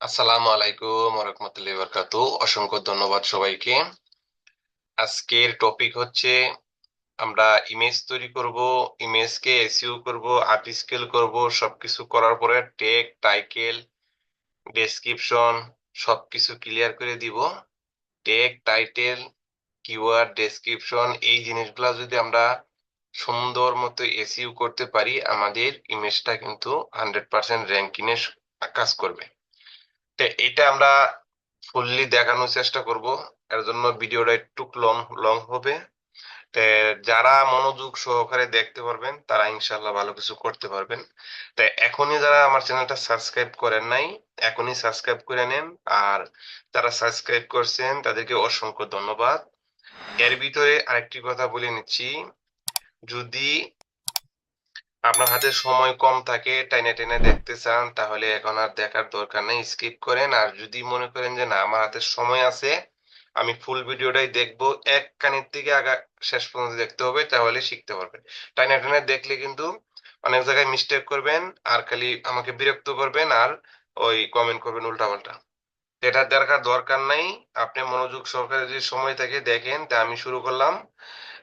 আসসালামু আলাইকুম রহমতুল্লাহি বারাকাতু অসংখ্য ধন্যবাদ সবাইকে। আজকের টপিক হচ্ছে, আমরা ইমেজ তৈরি করব ইমেজকে এসইও করব, আর্ট স্কেল করব, সবকিছু করার পরে টেক টাইটেল ডেসক্রিপশন সবকিছু ক্লিয়ার করে দিব। টেক টাইটেল কিওয়ার্ড ডেসক্রিপশন এই জিনিসগুলো যদি আমরা সুন্দর মতো এসইও করতে পারি, আমাদের ইমেজটা কিন্তু হান্ড্রেড পার্সেন্ট র্যাঙ্কিংয়ে কাজ করবে। এটা আমরা ফুললি দেখানোর চেষ্টা করব। এর জন্য ভিডিওটা একটু লং লং হবে। যারা মনোযোগ সহকারে দেখতে পারবেন, তারা ইনশাল্লাহ ভালো কিছু করতে পারবেন। তো এখনই যারা আমার চ্যানেলটা সাবস্ক্রাইব করেন নাই, এখনই সাবস্ক্রাইব করে নেন। আর যারা সাবস্ক্রাইব করছেন, তাদেরকে অসংখ্য ধন্যবাদ। এর ভিতরে আরেকটি কথা বলে নিচ্ছি। যদি আপনার হাতে সময় কম থাকে টাইনে টেনে দেখতে চান, তাহলে এখন আর দেখার দরকার নেই স্কিপ করেন। আর যদি মনে করেন যে না, আমার হাতে সময় আছে, আমি ফুল ভিডিওটাই দেখব এক কানের থেকে আগা শেষ পর্যন্ত দেখতে হবে, তাহলে শিখতে পারবেন। টাইনে টেনে দেখলে কিন্তু অনেক জায়গায় মিস্টেক করবেন, আর খালি আমাকে বিরক্ত করবেন, আর ওই কমেন্ট করবেন উল্টাপাল্টা। এটা দেখার দরকার নাই, আপনি মনোযোগ সহকারে যদি সময় থাকে দেখেন, তা আমি শুরু করলাম।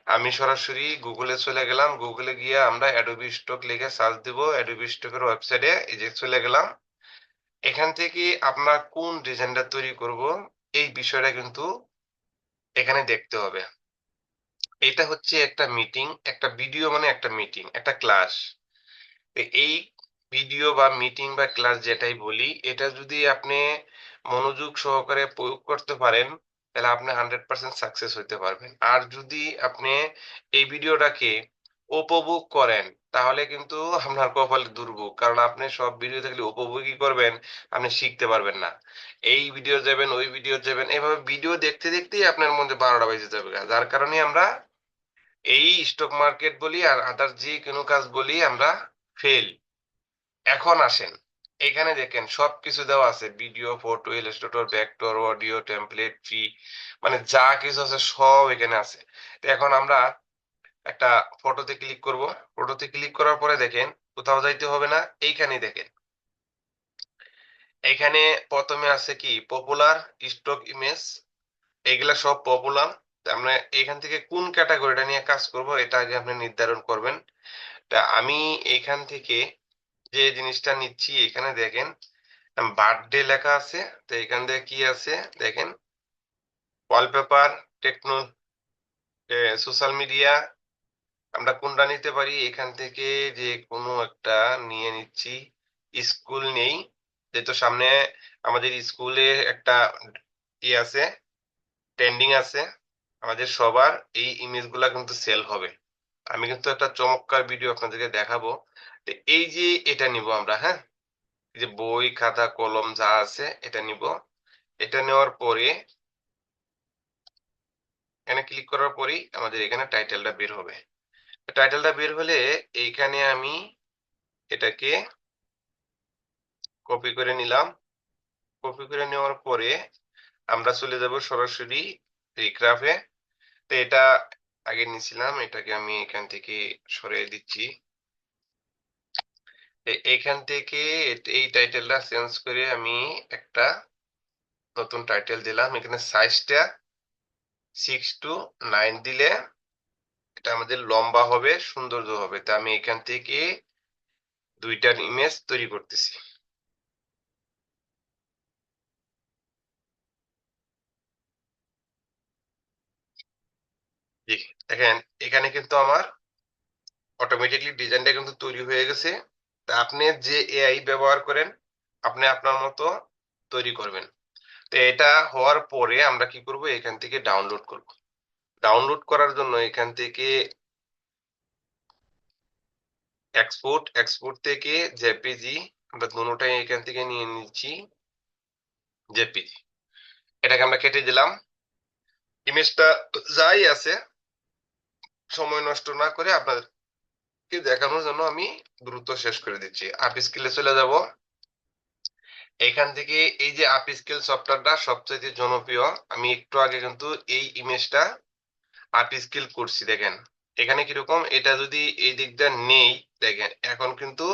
আমি সরাসরি গুগলে চলে গেলাম। গুগলে গিয়ে আমরা অ্যাডোবি স্টক লিখে সার্চ দিব। অ্যাডোবি স্টকের ওয়েবসাইটে এই যে চলে গেলাম। এখান থেকে আমরা কোন ডিজাইনটা তৈরি করব, এই বিষয়টা কিন্তু এখানে দেখতে হবে। এটা হচ্ছে একটা মিটিং একটা ভিডিও মানে একটা মিটিং একটা ক্লাস এই ভিডিও বা মিটিং বা ক্লাস যেটাই বলি, এটা যদি আপনি মনোযোগ সহকারে প্রয়োগ করতে পারেন তাহলে আপনি হান্ড্রেড পার্সেন্ট সাকসেস হইতে পারবেন। আর যদি আপনি এই ভিডিওটাকে উপভোগ করেন, তাহলে কিন্তু আপনার কপালে দুর্ভোগ। কারণ আপনি সব ভিডিও দেখলে উপভোগই করবেন, আপনি শিখতে পারবেন না। এই ভিডিও যাবেন, ওই ভিডিও যাবেন, এভাবে ভিডিও দেখতে দেখতেই আপনার মধ্যে বারোটা বেজে যাবে যার কারণে আমরা এই স্টক মার্কেট বলি আর আদার যে কোনো কাজ বলি আমরা ফেল এখন আসেন। এখানে দেখেন, সবকিছু দেওয়া আছে। Video photo illustrator vector audio template ফি মানে যা কিছু আছে সব এখানে আছে। এখন আমরা একটা ফটোতে ক্লিক করব। ফটোতে ক্লিক করার পরে দেখেন, কোথাও যাইতে হবে না এইখানে দেখেন। এখানে প্রথমে আছে কি? পপুলার স্টক ইমেজ এগুলা সব পপুলার আমরা এখান থেকে কোন ক্যাটাগরিটা নিয়ে কাজ করব, এটা আগে আপনি নির্ধারণ করবেন। তা আমি এখান থেকে যে জিনিসটা নিচ্ছি, এখানে দেখেন বার্থডে লেখা আছে, তো এখান থেকে কি আছে, দেখেন ওয়ালপেপার টেকনো সোশ্যাল মিডিয়া আমরা কোনটা নিতে পারি, এখান থেকে যে কোনো একটা নিয়ে নিচ্ছি, স্কুল নেই, যেহেতু সামনে আমাদের স্কুলে একটা ই আছে ট্রেন্ডিং আছে, আমাদের সবার এই ইমেজগুলা কিন্তু সেল হবে। আমি কিন্তু একটা চমৎকার ভিডিও আপনাদেরকে দেখাবো। এই যে এটা নিব আমরা হ্যাঁ? যে বই, খাতা, কলম যা আছে এটা নিব। এটা নেওয়ার পরে এখানে ক্লিক করার পরেই আমাদের এখানে টাইটেলটা বের হবে। টাইটেলটা বের হলে এইখানে আমি এটাকে কপি করে নিলাম। কপি করে নেওয়ার পরে আমরা চলে যাব সরাসরি রিক্রাফে তো এটা আগে নিছিলাম, এটাকে আমি এখান থেকে সরিয়ে দিচ্ছি। এইখান থেকে এই টাইটেলটা চেঞ্জ করে আমি একটা নতুন টাইটেল দিলাম। এখানে সাইজটা সিক্স টু নাইন দিলে এটা আমাদের লম্বা হবে সৌন্দর্য হবে। তা আমি এখান থেকে দুইটার ইমেজ তৈরি করতেছি। দেখেন, এখানে কিন্তু আমার অটোমেটিকলি ডিজাইনটা কিন্তু তৈরি হয়ে গেছে। তা আপনি যে এআই ব্যবহার করেন, আপনি আপনার মতো তৈরি করবেন। তো এটা হওয়ার পরে আমরা কি করব? এখান থেকে ডাউনলোড করব। ডাউনলোড করার জন্য এখান থেকে এক্সপোর্ট এক্সপোর্ট থেকে জেপিজি আমরা দুটোটাই এখান থেকে নিয়ে নিচ্ছি জেপিজি এটাকে আমরা কেটে দিলাম। ইমেজটা যাই আছে, সময় নষ্ট না করে আপনাদেরকে দেখানোর জন্য আমি দ্রুত শেষ করে দিচ্ছি। আপ স্কিলে চলে যাব। এখান থেকে এই যে আপ স্কিল সফটওয়্যারটা সবচেয়ে জনপ্রিয়, আমি একটু আগে কিন্তু এই ইমেজটা আপ স্কিল করছি, দেখেন। এখানে কীরকম? এটা যদি এই দিকটা নেই, দেখেন, এখন কিন্তু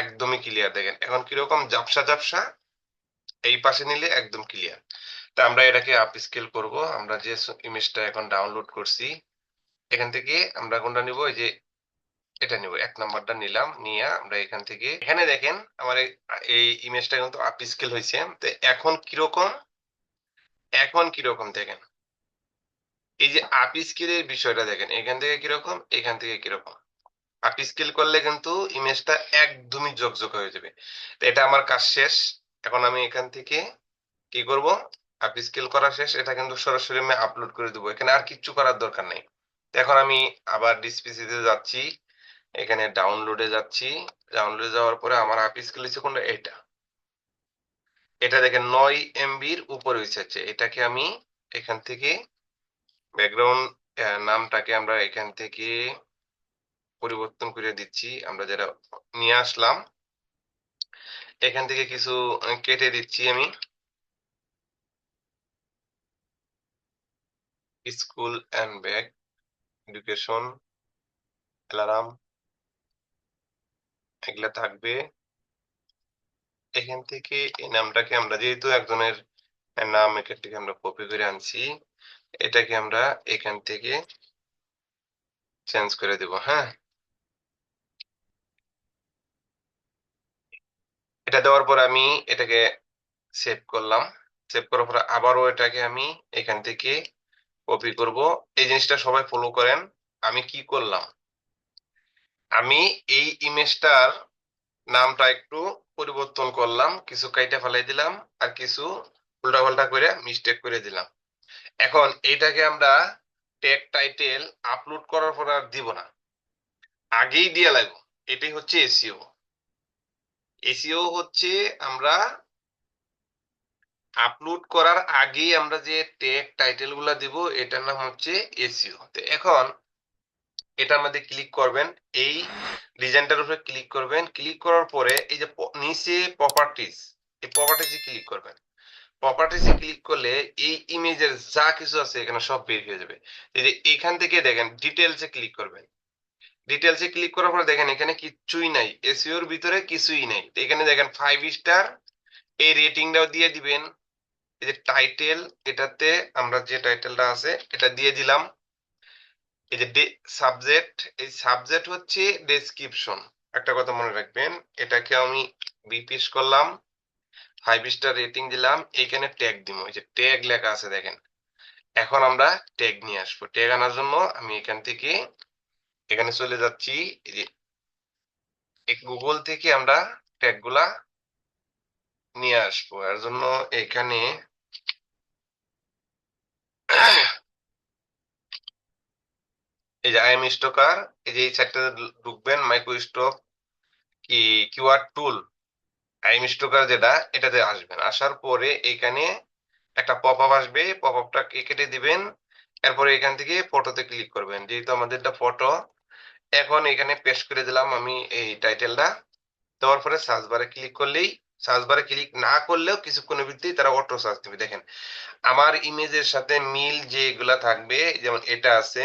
একদমই ক্লিয়ার দেখেন। এখন কীরকম? জাপসা জাপসা এই পাশে নিলে একদম ক্লিয়ার তা আমরা এটাকে আপ স্কেল করব। আমরা যে ইমেজটা এখন ডাউনলোড করছি, এখান থেকে আমরা কোনটা নিব? এই যে এটা নিব, এক নাম্বারটা নিলাম, নিয়ে আমরা এখান থেকে, এখানে দেখেন আমার এই- ইমেজটা কিন্তু আপ স্কেল হয়েছে। তো এখন কীরকম? এখন কীরকম দেখেন? এই যে আপ স্কেলের বিষয়টা দেখেন, এখান থেকে কীরকম, এখান থেকে কীরকম? আপ স্কেল করলে কিন্তু ইমেজটা একদমই জকজক হয়ে যাবে। তো এটা আমার কাজ শেষ। এখন আমি এখান থেকে কি করব? আপ স্কেল করা শেষ। এটা কিন্তু সরাসরি আমি আপলোড করে দেবো। এখানে আর কিচ্ছু করার দরকার নেই। এখন আমি আবার ডিসপিসিতে যাচ্ছি। এখানে ডাউনলোডে যাচ্ছি। ডাউনলোডে যাওয়ার পরে আমার আপ স্কেল হচ্ছে কোনটা এটা। এটা দেখেন, নয় এমবির উপরে হয়েছে এটাকে আমি এখান থেকে ব্যাকগ্রাউন্ড নামটাকে আমরা এখান থেকে পরিবর্তন করে দিচ্ছি। আমরা যেটা নিয়ে আসলাম, এখান থেকে কিছু কেটে দিচ্ছি আমি। School and bag, education, alarm. এগুলা থাকবে। এখান থেকে এই নামটাকে আমরা যেহেতু একজনের নাম এখান থেকে আমরা কপি করে আনছি, এটাকে আমরা এখান থেকে চেঞ্জ করে দেব হ্যাঁ? এটা দেওয়ার পর আমি এটাকে সেভ করলাম। সেভ করার পর আবারও এটাকে আমি এখান থেকে কপি করব। এই জিনিসটা সবাই ফলো করেন। আমি কি করলাম? আমি এই ইমেজটার নামটা একটু পরিবর্তন করলাম, কিছু কাইটা ফেলাই দিলাম আর কিছু উল্টাপাল্টা করে মিস্টেক করে দিলাম। এখন এইটাকে আমরা ট্যাগ টাইটেল আপলোড করার পর আর দিব না। আগেই দিয়ে লাগবো। এটাই হচ্ছে এসিও এসিও হচ্ছে আমরা আপলোড করার আগেই আমরা যে ট্যাগ টাইটেলগুলা দিব, এটার নাম হচ্ছে এসিও তো এখন এটার মধ্যে ক্লিক করবেন, এই ডিজাইনটার উপরে ক্লিক করবেন ক্লিক করার পরে এই যে নিচে প্রপার্টিজ এই প্রপার্টিজে ক্লিক করবেন। প্রপার্টিজে ক্লিক করলে এই ইমেজের যা কিছু আছে এখানে সব বের হয়ে যাবে। এই যে এখান থেকে দেখেন ডিটেলসে ক্লিক করবেন। ডিটেলসে ক্লিক করার পরে দেখেন, এখানে কিছুই নাই। এসইওর ভিতরে কিছুই নাই। এখানে দেখেন ফাইভ স্টার এই রেটিংটাও দিয়ে দিবেন। এই যে টাইটেল এটাতে আমরা যে টাইটেলটা আছে, এটা দিয়ে দিলাম। এই যে সাবজেক্ট এই সাবজেক্ট হচ্ছে ডেসক্রিপশন একটা কথা মনে রাখবেন, এটাকে আমি বিপিস করলাম ফাইভ স্টার রেটিং দিলাম এখানে ট্যাগ দিব। এই যে ট্যাগ লেখা আছে দেখেন। এখন আমরা ট্যাগ নিয়ে আসব। ট্যাগ আনার জন্য আমি এখান থেকে, এখানে চলে যাচ্ছি গুগল থেকে আমরা ট্যাগগুলা নিয়ে আসব। এর জন্য এখানে এই যে আই এম স্টকার এই যে এই ঢুকবেন মাইক্রো স্টক কি QR tool I M stocker যেটা, এটাতে আসবেন। আসার পরে এখানে একটা পপ আপ আসবে পপ আপটা কেটে দিবেন। এরপরে এখান থেকে ফটোতে ক্লিক করবেন। যেহেতু আমাদের একটা ফটো এখন এখানে পেস্ট করে দিলাম আমি এই টাইটেলটা দেওয়ার পরে সার্চ বারে ক্লিক করলেই সার্চ বারে ক্লিক না করলেও কিছুক্ষণের ভিত্তিতে তারা অটো সার্চ দিবে। দেখেন, আমার ইমেজের সাথে মিল যেগুলা থাকবে, যেমন এটা আছে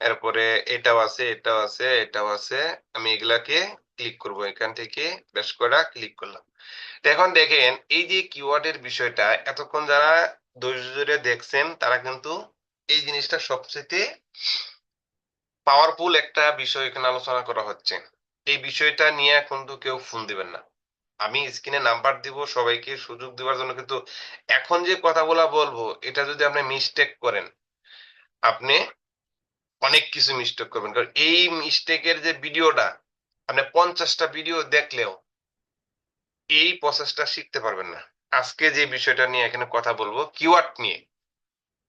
এরপরে এটাও আছে এটাও আছে এটাও আছে। আমি এগুলাকে ক্লিক করব এখান থেকে বেশ করে ক্লিক করলাম। এখন দেখেন, এই যে কিওয়ার্ডের বিষয়টা, এতক্ষণ যারা ধৈর্য ধরে দেখছেন, তারা কিন্তু এই জিনিসটা সবচেয়ে পাওয়ারফুল একটা বিষয় এখানে আলোচনা করা হচ্ছে। এই বিষয়টা নিয়ে কিন্তু কেউ ফোন দিবেন না। আমি স্ক্রিনে নাম্বার দিব, সবাইকে সুযোগ দেওয়ার জন্য কিন্তু এখন যে কথাগুলা বলব, এটা যদি আপনি মিস্টেক করেন, আপনি অনেক কিছু মিস্টেক করবেন। কারণ এই মিস্টেকের যে ভিডিওটা আপনি পঞ্চাশটা ভিডিও দেখলেও এই প্রসেসটা শিখতে পারবেন না। আজকে যে বিষয়টা নিয়ে এখানে কথা বলব কিওয়ার্ড নিয়ে।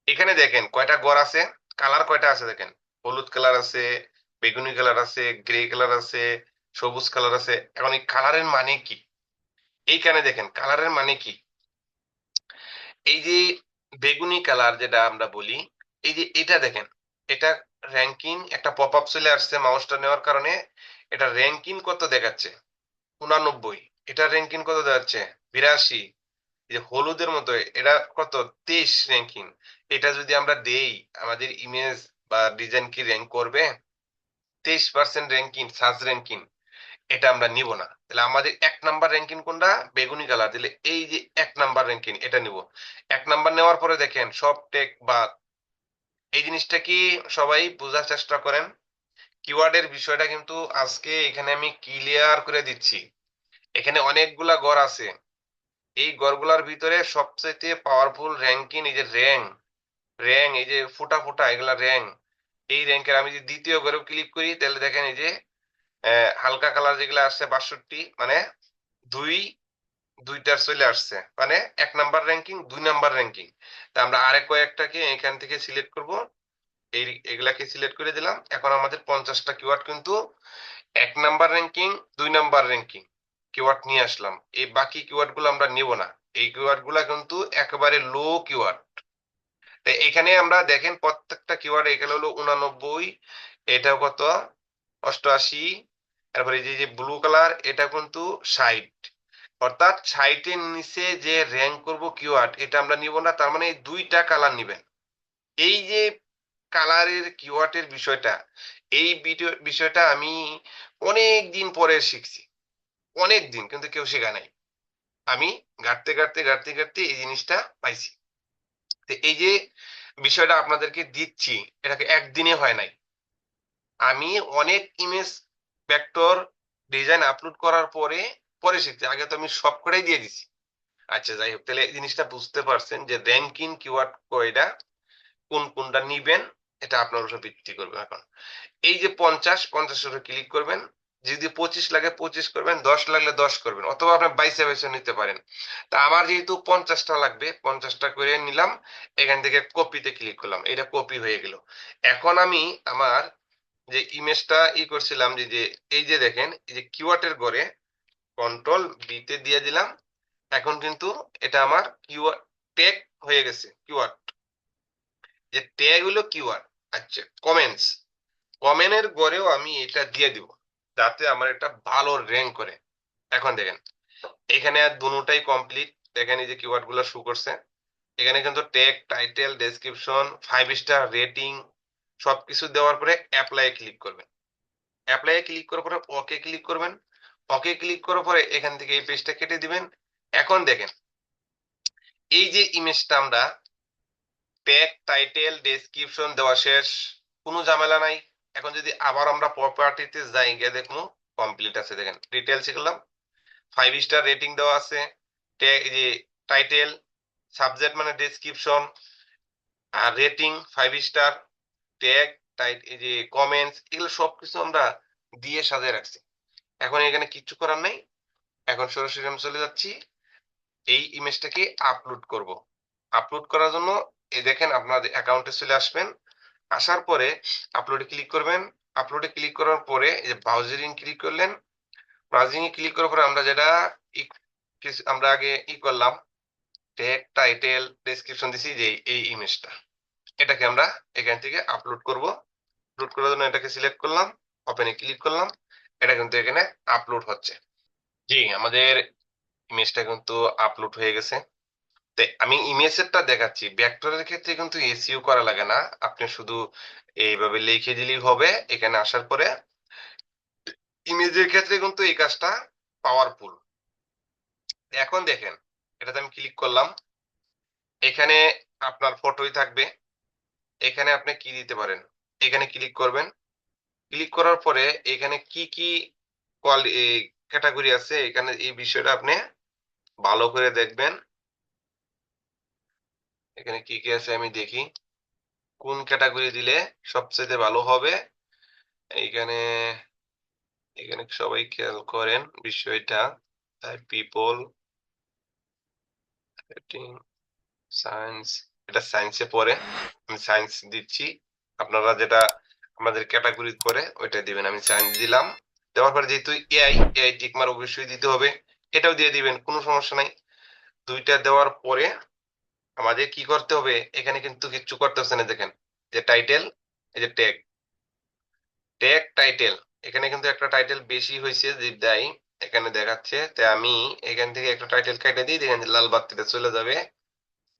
এখানে দেখেন, কয়টা গড় আছে? কালার কয়টা আছে দেখেন? হলুদ কালার আছে, বেগুনি কালার আছে গ্রে কালার আছে, সবুজ কালার আছে। এখন এই কালারের মানে কি? এইখানে দেখেন কালারের মানে কি? এই যে বেগুনি কালার যেটা আমরা বলি, এই যে এটা দেখেন এটা র্যাঙ্কিং একটা পপ আপ চলে আসছে মাউসটা নেওয়ার কারণে, এটা র্যাঙ্কিং কত দেখাচ্ছে? উনানব্বই। এটা র্যাঙ্কিং কত দেখাচ্ছে? বিরাশি। যে হলুদের মতো, এটা কত? তেইশ র্যাঙ্কিং এটা যদি আমরা দেই, আমাদের ইমেজ বা ডিজাইন কি র্যাঙ্ক করবে? তেইশ পার্সেন্ট র্যাঙ্কিং সার্চ র্যাঙ্কিং এটা আমরা নিব না। তাহলে আমাদের এক নাম্বার র্যাঙ্কিং কোনটা? বেগুনি কালার দিলে এই যে এক নাম্বার র্যাঙ্কিং এটা নিব। এক নাম্বার নেওয়ার পরে দেখেন, সব টেক বা এই জিনিসটা কি সবাই বোঝার চেষ্টা করেন? কিওয়ার্ডের বিষয়টা কিন্তু আজকে এখানে আমি ক্লিয়ার করে দিচ্ছি। এখানে অনেকগুলা গড় আছে। এই গড়গুলার ভিতরে সবচেয়ে পাওয়ারফুল র্যাঙ্কিং এই যে র্যাঙ্ক র্যাঙ্ক এই যে ফুটা ফুটা, এগুলা র্যাঙ্ক এই র্যাঙ্কের আমি যদি দ্বিতীয় গড়েও ক্লিক করি, তাহলে দেখেন এই যে হালকা কালার যেগুলো আসছে বাষট্টি মানে দুই দুইটার চলে আসছে। মানে এক নাম্বার র্যাঙ্কিং দুই নাম্বার র্যাঙ্কিং তা আমরা আরেক কয়েকটাকে এখান থেকে সিলেক্ট করব। এই, এগুলাকে সিলেক্ট করে দিলাম। এখন আমাদের পঞ্চাশটা কিওয়ার্ড কিন্তু এক নাম্বার র্যাঙ্কিং দুই নাম্বার র্যাঙ্কিং কিওয়ার্ড নিয়ে আসলাম। এই বাকি কিওয়ার্ডগুলো আমরা নিব না। এই কিওয়ার্ডগুলা কিন্তু একেবারে লো কিওয়ার্ড তো এখানে আমরা দেখেন প্রত্যেকটা কিওয়ার্ড এখানে হলো উনানব্বই এটা কত? অষ্টআশি, তারপরে এই যে যে ব্লু কালার এটা কিন্তু ষাট। অর্থাৎ ষাটের নিচে যে র্যাঙ্ক করব কিওয়ার্ড এটা আমরা নিব না, তার মানে দুইটা কালার নিবেন। এই যে কালারের কিওয়ার্ডের বিষয়টা, এই বিষয়টা আমি অনেক দিন পরে শিখছি। অনেক দিন কিন্তু কেউ শেখা নাই। আমি ঘাটতে ঘাটতে ঘাটতে ঘাটতে এই জিনিসটা পাইছি। এই যে বিষয়টা আপনাদেরকে দিচ্ছি, এটাকে একদিনে হয় নাই। আমি অনেক ইমেজ ভেক্টর ডিজাইন আপলোড করার পরে পরে শিখছি আগে তো আমি সব কটাই দিয়ে দিছি। আচ্ছা যাই হোক, তাহলে এই জিনিসটা বুঝতে পারছেন যে র্যাঙ্কিং কিওয়ার্ড কয়টা কোন কোনটা নিবেন, এটা আপনার উপর ভিত্তি করবে এখন। এই যে পঞ্চাশ, পঞ্চাশের উপরে ক্লিক করবেন, যদি পঁচিশ লাগে পঁচিশ করবেন, দশ লাগলে দশ করবেন, অথবা আপনি বাইশে বাইশে নিতে পারেন। তা আমার যেহেতু পঞ্চাশটা লাগবে, পঞ্চাশটা করে নিলাম, এখান থেকে কপিতে ক্লিক করলাম, এটা কপি হয়ে গেল। এখন আমি আমার যে ইমেজটা ই করছিলাম, যে এই যে দেখেন, এই যে কিওয়ার্ডের ঘরে কন্ট্রোল বিতে দিয়ে দিলাম। এখন কিন্তু এটা আমার কিওয়ার্ড ট্যাগ হয়ে গেছে কিওয়ার্ড যে ট্যাগ হলো কিওয়ার্ড আচ্ছা কমেন্টস কমেন্টের গড়েও আমি এটা দিয়ে দিব, যাতে আমার এটা ভালো র্যাঙ্ক করে। এখন দেখেন, এখানে আর দুটোটাই কমপ্লিট দেখেন এই যে কিওয়ার্ডগুলো শো করছে। এখানে কিন্তু tag title description five star rating সবকিছু দেওয়ার পরে অ্যাপ্লাই ক্লিক করবেন। অ্যাপ্লাই ক্লিক করার পরে ওকে ক্লিক করবেন। ওকে ক্লিক করার পরে এখান থেকে এই পেজটা কেটে দিবেন। এখন দেখেন, এই যে ইমেজটা আমরা ট্যাগ টাইটেল ডেসক্রিপশন দেওয়া শেষ, কোনো ঝামেলা নাই। এখন যদি আবার আমরা প্রপার্টিতে যাই, গিয়ে দেখব কমপ্লিট আছে। দেখেন ডিটেলস শিখলাম ফাইভ স্টার রেটিং দেওয়া আছে। যে টাইটেল সাবজেক্ট মানে ডেসক্রিপশন আর রেটিং ফাইভ স্টার ট্যাগ টাইট এই যে কমেন্টস এগুলো সবকিছু আমরা দিয়ে সাজিয়ে রাখছি। এখন এখানে কিচ্ছু করার নাই। এখন সরাসরি আমি চলে যাচ্ছি। এই ইমেজটাকে আপলোড করব। আপলোড করার জন্য এই দেখেন আপনার অ্যাকাউন্টে চলে আসবেন। আসার পরে আপলোডে ক্লিক করবেন। আপলোডে ক্লিক করার পরে যে ব্রাউজিং ক্লিক করলেন। ব্রাউজিং এ ক্লিক করার পরে আমরা যেটা আমরা আগে ই করলাম ট্যাগ টাইটেল ডেসক্রিপশন দিছি যে এই ইমেজটা এটাকে আমরা এখান থেকে আপলোড করব। আপলোড করার জন্য এটাকে সিলেক্ট করলাম ওপেনে ক্লিক করলাম। এটা কিন্তু এখানে আপলোড হচ্ছে। জি, আমাদের ইমেজটা কিন্তু আপলোড হয়ে গেছে। আমি ইমেজেরটা দেখাচ্ছি। ভেক্টরের ক্ষেত্রে কিন্তু এসইও করা লাগে না। আপনি শুধু এইভাবে লিখে দিলেই হবে। এখানে আসার পরে ইমেজের ক্ষেত্রে কিন্তু এই কাজটা পাওয়ারফুল এখন দেখেন, এটাতে আমি ক্লিক করলাম। এখানে আপনার ফটোই থাকবে। এখানে আপনি কি দিতে পারেন? এখানে ক্লিক করবেন। ক্লিক করার পরে এখানে কি কি ক্যাটাগরি আছে, এখানে এই বিষয়টা আপনি ভালো করে দেখবেন। এখানে কি কি আছে আমি দেখি। কোন ক্যাটাগরি দিলে সবচেয়ে ভালো হবে? এইখানে এখানে সবাই খেয়াল করেন বিষয়টা। পিপল সায়েন্স এটা সায়েন্সে পড়ে। আমি সায়েন্স দিচ্ছি। আপনারা যেটা আমাদের ক্যাটাগরি করে ওইটা দিবেন। আমি সায়েন্স দিলাম। দেওয়ার পরে যেহেতু এআই এআই টিকমার অবশ্যই দিতে হবে। এটাও দিয়ে দিবেন, কোনো সমস্যা নাই। দুইটা দেওয়ার পরে আমাদের কি করতে হবে? এখানে কিন্তু কিচ্ছু করতে হচ্ছে না, দেখেন। যে টাইটেল এই যে ট্যাগ ট্যাগ টাইটেল এখানে কিন্তু একটা টাইটেল বেশি হয়েছে দেয়। এখানে দেখাচ্ছে তাই আমি এখান থেকে একটা টাইটেল কেটে দিই, দেখেন লাল বাতিটা চলে যাবে।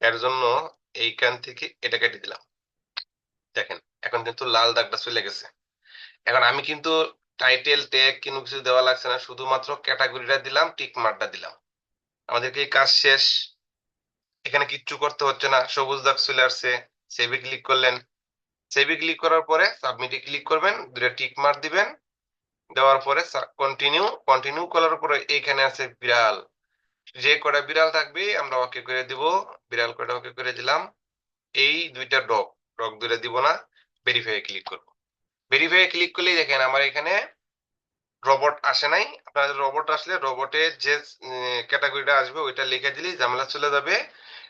এর জন্য এইখান থেকে এটা কেটে দিলাম। দেখেন। এখন কিন্তু লাল দাগটা চলে গেছে। এখন আমি কিন্তু টাইটেল ট্যাগ কোনো কিছু দেওয়া লাগছে না, শুধুমাত্র ক্যাটাগরিটা দিলাম টিক মার্কটা দিলাম। আমাদেরকে এই কাজ শেষ। এখানে কিচ্ছু করতে হচ্ছে না, সবুজ দাগ চলে আসছে সেভে ক্লিক করলেন। সেভে ক্লিক করার পরে সাবমিটে ক্লিক করবেন দুটো টিক মার্ক দিবেন, দেওয়ার পরে কন্টিনিউ কন্টিনিউ করার পরে এইখানে আছে বিড়াল। যে কটা বিড়াল থাকবে, আমরা ওকে করে দিব। বিড়াল কটা ওকে করে দিলাম? এই দুইটা ডগ ডগ দুইটা দিব না। ভেরিফাই ক্লিক করব। ভেরিফাই ক্লিক করলেই দেখেন আমার এখানে রোবট আসে নাই। আপনাদের রোবট আসলে রোবটের যে ক্যাটাগরিটা আসবে ওইটা লিখে দিলেই ঝামেলা চলে যাবে।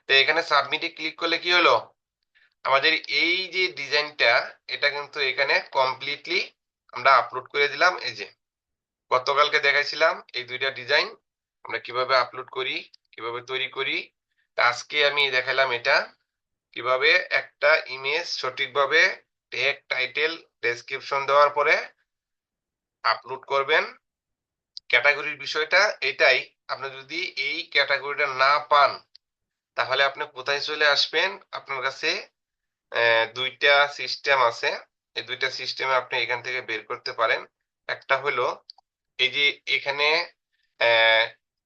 তো এখানে সাবমিটে ক্লিক করলে কি হলো? আমাদের এই যে ডিজাইনটা এটা কিন্তু এখানে কমপ্লিটলি আমরা আপলোড করে দিলাম। এই যে, গতকালকে দেখাইছিলাম এই দুইটা ডিজাইন আমরা কীভাবে আপলোড করি, কীভাবে তৈরি করি আজকে আমি দেখালাম এটা। কীভাবে একটা ইমেজ সঠিকভাবে ট্যাগ টাইটেল ডেসক্রিপশন দেওয়ার পরে আপলোড করবেন। ক্যাটাগরির বিষয়টা এটাই। আপনি যদি এই ক্যাটাগরিটা না পান, তাহলে আপনি কোথায় চলে আসবেন? আপনার কাছে দুইটা সিস্টেম আছে। এই দুইটা সিস্টেমে আপনি এখান থেকে বের করতে পারেন। একটা হলো, এই যে এখানে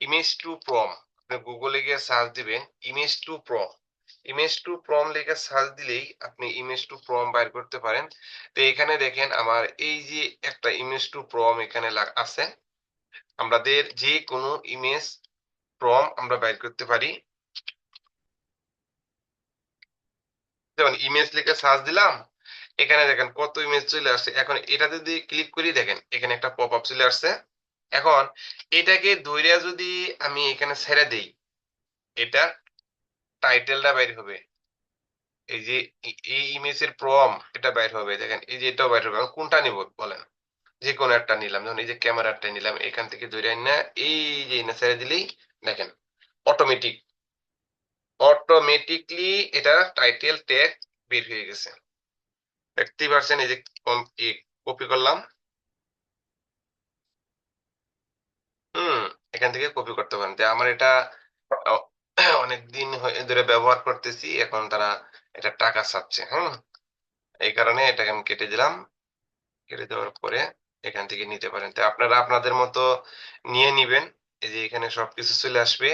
ইমেজ টু প্রম আপনি গুগলে গিয়ে সার্চ দিবেন image to prompt image to prompt লিখে সার্চ দিলেই আপনি ইমেজ টু প্রম বাইর করতে পারেন। তো এখানে দেখেন আমার এই যে একটা ইমেজ টু প্রম এখানে আছে। আমাদের যে কোনো ইমেজ প্রম আমরা বাইর করতে পারি। যেমন ইমেজ লিখে সার্চ দিলাম, এখানে দেখেন কত ইমেজ চলে আসছে। এখন এটা যদি ক্লিক করি, দেখেন এখানে একটা পপ আপ চলে আসছে। এখন এটাকে ধরে যদি আমি এখানে ছেড়ে দেই, এটা টাইটেলটা বাইর হবে। এই যে এই ইমেজের প্রম এটা বাইর হবে, দেখেন, এই যে এটাও বাইর হবে কোনটা নিব বলেন? যে কোনো একটা নিলাম যেমন এই যে ক্যামেরাটা নিলাম, এখান থেকে ধরে না এই যে না ছেড়ে দিলেই দেখেন অটোমেটিক অটোমেটিকলি এটা টাইটেল ট্যাগ বের হয়ে গেছে। দেখতেই পারছেন, এই যে কপি করলাম। হুম, এখান থেকে কপি করতে পারেন। যে আমার এটা অনেক দিন ধরে ব্যবহার করতেছি, এখন তারা এটা টাকা চাচ্ছে হুম এই কারণে এটাকে আমি কেটে দিলাম। কেটে দেওয়ার পরে এখান থেকে নিতে পারেন। তো আপনারা আপনাদের মতো নিয়ে নিবেন। এই যে এখানে সবকিছু চলে আসবে।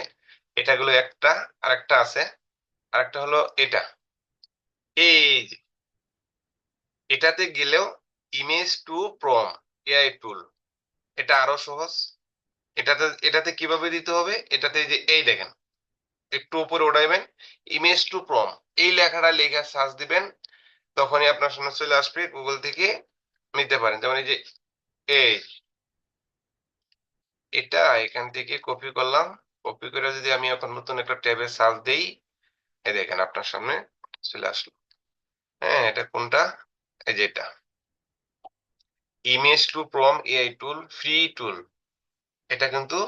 এটা গুলো একটা, আরেকটা আছে। আরেকটা হলো এটা। এই যে এটাতে গেলেও image to prompt AI tool এটা আরও সহজ। এটাতে এটাতে কীভাবে দিতে হবে? এটাতে এই যে, এই দেখেন। একটু উপরে উঠাইবেন ইমেজ টু প্রম এই লেখাটা লেখা সার্চ দিবেন, তখনই আপনার সামনে চলে আসবে গুগল থেকে নিতে পারেন। যেমন এই যে, এই এটা এখান থেকে কপি করলাম কপি করে যদি আমি এখন নতুন একটা ট্যাবে সার্চ দেই, এই দেখেন আপনার সামনে চলে আসলো। হ্যাঁ এটা কোনটা? এই যে এটা। Image to prompt AI tool free tool এটা কিন্তু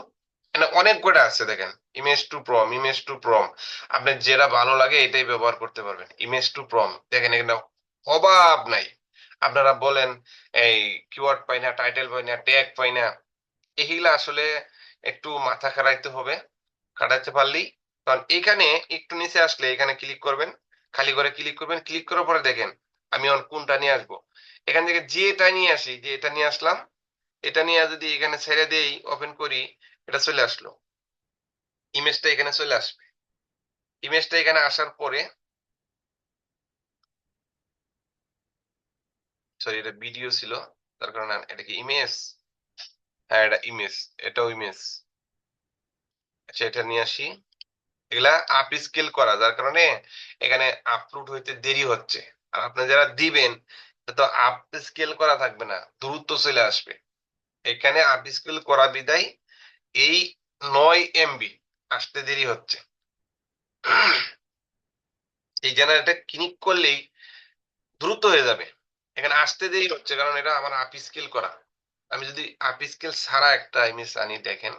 মানে অনেক কটা আছে দেখেন। Image to prompt image to prompt আপনার যেটা ভালো লাগে এটাই ব্যবহার করতে পারবেন। ইমেজ টু প্রম দেখেন এখানে অভাব নাই। আপনারা বলেন, এই কিওয়ার্ড পাই না টাইটেল পাই না ট্যাগ পাই না, এগুলা আসলে একটু মাথা খাটাইতে হবে খাটাইতে পারলেই। কারণ এখানে একটু নিচে আসলে এখানে ক্লিক করবেন, খালি করে ক্লিক করবেন ক্লিক করার পরে দেখেন, আমি এখন কোনটা নিয়ে আসব। এখান থেকে যে এটা নিয়ে আসি যে এটা নিয়ে আসলাম, এটা নিয়ে যদি এখানে ছেড়ে দেই ওপেন করি, এটা চলে আসলো। ইমেজটা এখানে চলে আসবে। ইমেজটা এখানে আসার পরে সরি এটা ভিডিও ছিল, তার কারণে এটা কি ইমেজ হ্যাঁ এটা ইমেজ এটাও ইমেজ আচ্ছা এটা নিয়ে আসি। এগুলা আপ স্কেল করা, যার কারণে এখানে আপলোড হইতে দেরি হচ্ছে। আর আপনি যারা দিবেন তো আপ স্কেল করা থাকবে না, দ্রুত চলে আসবে। এখানে আপ স্কেল করা বিদায়, এই নয় এমবি আসতে দেরি হচ্ছে। এই জেনারেটর ক্লিক করলেই দ্রুত হয়ে যাবে। এখানে আসতে দেরি হচ্ছে কারণ এটা আমার আপ স্কেল করা। আমি যদি আপ স্কেল ছাড়া একটা ইমেজ আনি, দেখেন।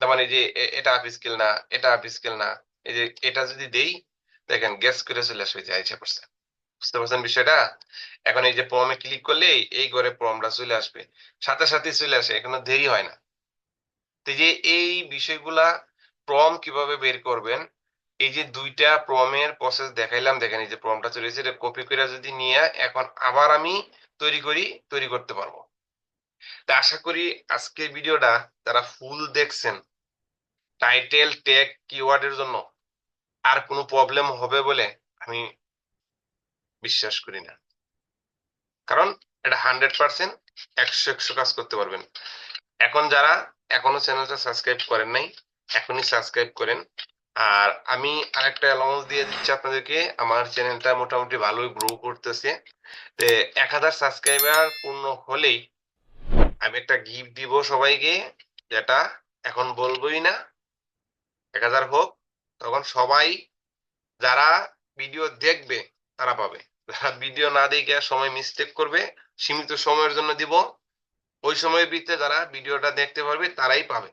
মানে যে এটা আপ স্কেল না, এটা আপ স্কেল না, এই যে এটা যদি দেই, দেখেন গ্যাস করে চলে আসবে যে আইসা পড়ছে বুঝতে পারছেন বিষয়টা? এখন এই যে প্রমে ক্লিক করলে এই ঘরে প্রমটা চলে আসবে। সাথে সাথে চলে আসে, এখনও দেরি হয় না। যে এই বিষয়গুলা প্রম কীভাবে বের করবেন? এই যে দুইটা প্রমের প্রসেস দেখাইলাম, দেখেন এই যে প্রমটা চলে এটা কপি করে যদি নিয়ে এখন আবার আমি তৈরি করি, তৈরি করতে পারব। তা আশা করি আজকের ভিডিওটা যারা ফুল দেখছেন টাইটেল ট্যাগ কিওয়ার্ডের জন্য আর কোনো প্রবলেম হবে বলে আমি বিশ্বাস করি না। কারণ এটা হান্ড্রেড পার্সেন্ট একশো একশো কাজ করতে পারবেন। এখন যারা এখনও চ্যানেলটা সাবস্ক্রাইব করেন নাই, এখনই সাবস্ক্রাইব করেন। আর আমি আরেকটা অ্যালাউন্স দিয়ে দিচ্ছি আপনাদেরকে, আমার চ্যানেলটা মোটামুটি ভালোই গ্রো করতেছে। এক হাজার সাবস্ক্রাইবার পূর্ণ হলেই আমি একটা গিফট দিব সবাইকে, যেটা এখন বলবোই না। এক হাজার হোক, তখন সবাই যারা ভিডিও দেখবে, তারা পাবে। যারা ভিডিও না দেখে সময় মিস্টেক করবে, সীমিত সময়ের জন্য দিব। ওই সময়ের বৃত্তে যারা ভিডিওটা দেখতে পারবে, তারাই পাবে।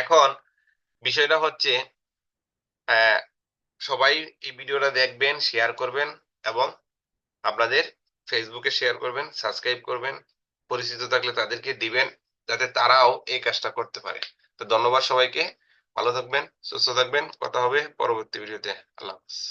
এখন বিষয়টা হচ্ছে সবাই এই ভিডিওটা দেখবেন শেয়ার করবেন এবং আপনাদের ফেসবুকে শেয়ার করবেন সাবস্ক্রাইব করবেন, পরিচিত থাকলে তাদেরকে দিবেন, যাতে তারাও এই কাজটা করতে পারে। তো ধন্যবাদ সবাইকে। ভালো থাকবেন, সুস্থ থাকবেন। কথা হবে পরবর্তী ভিডিওতে। আল্লাহ হাফেজ।